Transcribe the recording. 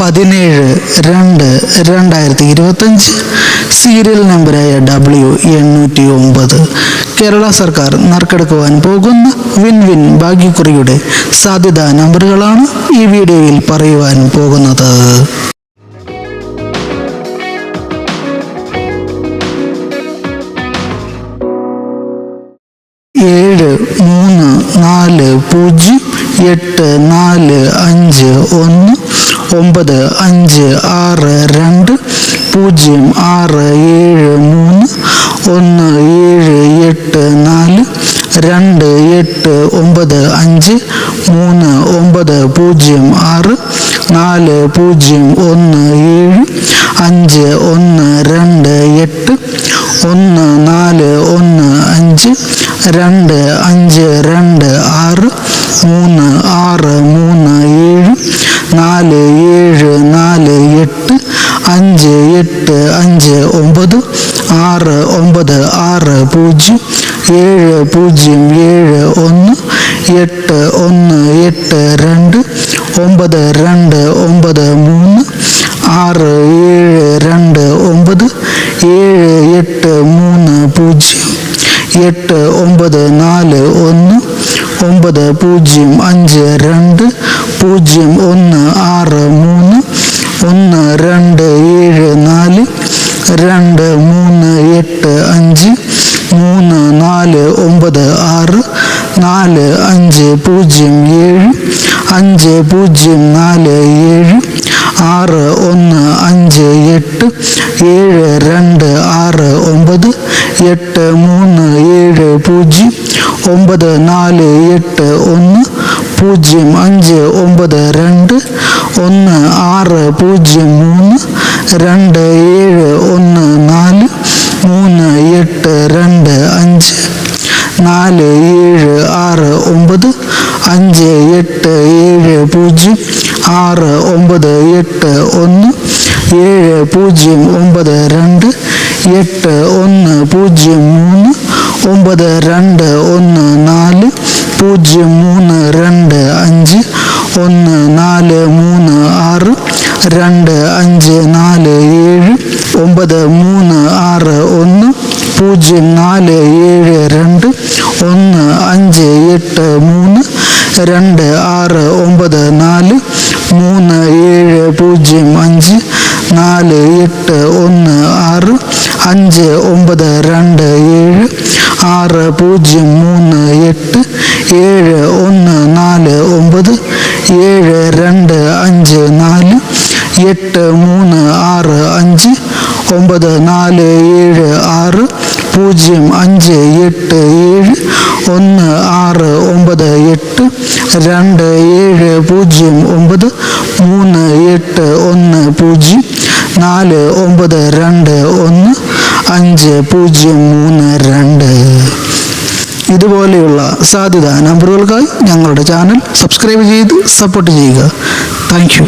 പതിനേഴ് രണ്ട് രണ്ടായിരത്തി ഇരുപത്തഞ്ച് സീരിയൽ നമ്പറായ ഡബ്ല്യു എണ്ണൂറ്റി ഒമ്പത്. കേരള സർക്കാർ നറുക്കെടുക്കുവാൻ പോകുന്ന വിൻ വിൻ ഭാഗ്യക്കുറിയുടെ സാധ്യതാ നമ്പറുകളാണ് ഈ വീഡിയോയിൽ പറയുവാൻ പോകുന്നത്. ഏഴ് മൂന്ന് നാല് പൂജ്യം എട്ട് നാല് അഞ്ച് ഒന്ന് ഒമ്പത് അഞ്ച് ആറ് രണ്ട് പൂജ്യം ആറ് ഏഴ് മൂന്ന് ഒന്ന് ഏഴ് എട്ട് നാല് രണ്ട് എട്ട് ഒമ്പത് അഞ്ച് മൂന്ന് ഒമ്പത് പൂജ്യം ആറ് നാല് പൂജ്യം ഒന്ന് ഏഴ് അഞ്ച് ഒന്ന് രണ്ട് എട്ട് ഒന്ന് നാല് ഒന്ന് അഞ്ച് രണ്ട് അഞ്ച് രണ്ട് ആറ് മൂന്ന് ആറ് മൂന്ന് ഏഴ് നാല് ഏഴ് നാല് എട്ട് അഞ്ച് എട്ട് അഞ്ച് ഒമ്പത് ആറ് ഒമ്പത് ആറ് പൂജ്യം ഏഴ് പൂജ്യം ഏഴ് ഒന്ന് എട്ട് ഒന്ന് എട്ട് രണ്ട് ഒമ്പത് രണ്ട് ഒമ്പത് മൂന്ന് ആറ് ഏഴ് രണ്ട് ഒമ്പത് ഏഴ് എട്ട് മൂന്ന് പൂജ്യം എട്ട് ഒമ്പത് നാല് ഒന്ന് ഒമ്പത് പൂജ്യം അഞ്ച് രണ്ട് പൂജ്യം ഒന്ന് ആറ് മൂന്ന് ഒന്ന് രണ്ട് ഏഴ് നാല് രണ്ട് മൂന്ന് എട്ട് അഞ്ച് മൂന്ന് നാല് ഒമ്പത് ആറ് നാല് അഞ്ച് പൂജ്യം ഏഴ് അഞ്ച് പൂജ്യം നാല് ഏഴ് ആറ് ഒന്ന് അഞ്ച് എട്ട് ഏഴ് രണ്ട് ആറ് ഒമ്പത് എട്ട് മൂന്ന് ഏഴ് പൂജ്യം ഒമ്പത് നാല് എട്ട് ഒന്ന് പൂജ്യം അഞ്ച് ഒമ്പത് രണ്ട് ഒന്ന് ആറ് പൂജ്യം മൂന്ന് രണ്ട് ഏഴ് ഒന്ന് നാല് മൂന്ന് എട്ട് രണ്ട് അഞ്ച് നാല് ഏഴ് ആറ് ഒമ്പത് അഞ്ച് എട്ട് ഏഴ് പൂജ്യം ആറ് ഒമ്പത് എട്ട് ഒന്ന് ഏഴ് പൂജ്യം ഒമ്പത് രണ്ട് എട്ട് ഒന്ന് പൂജ്യം മൂന്ന് ഒമ്പത് രണ്ട് ഒന്ന് നാല് പൂജ്യം മൂന്ന് രണ്ട് അഞ്ച് ഒന്ന് നാല് മൂന്ന് ആറ് രണ്ട് അഞ്ച് നാല് ഏഴ് ഒമ്പത് മൂന്ന് ആറ് ഒന്ന് പൂജ്യം നാല് ഏഴ് രണ്ട് ഒന്ന് അഞ്ച് എട്ട് മൂന്ന് രണ്ട് ആറ് ഒമ്പത് നാല് മൂന്ന് ഏഴ് പൂജ്യം അഞ്ച് നാല് എട്ട് ഒന്ന് ആറ് അഞ്ച് ഒമ്പത് രണ്ട് ഏഴ് ആറ് പൂജ്യം മൂന്ന് എട്ട് ഏഴ് ഒന്ന് നാല് ഒമ്പത് ഏഴ് രണ്ട് അഞ്ച് നാല് എട്ട് മൂന്ന് ആറ് അഞ്ച് ഒമ്പത് നാല് ഏഴ് ആറ് പൂജ്യം അഞ്ച് എട്ട് ഏഴ് ഒന്ന് ആറ് ഒമ്പത് എട്ട് രണ്ട് ഏഴ് പൂജ്യം ഒമ്പത് മൂന്ന് എട്ട് ഒന്ന് പൂജ്യം നാല് ഒമ്പത് രണ്ട് ഒന്ന് അഞ്ച് പൂജ്യം മൂന്ന് രണ്ട്. ഇതുപോലെയുള്ള സാധ്യത നമ്പറുകൾക്കായി ഞങ്ങളുടെ ചാനൽ സബ്സ്ക്രൈബ് ചെയ്ത് സപ്പോർട്ട് ചെയ്യുക. താങ്ക്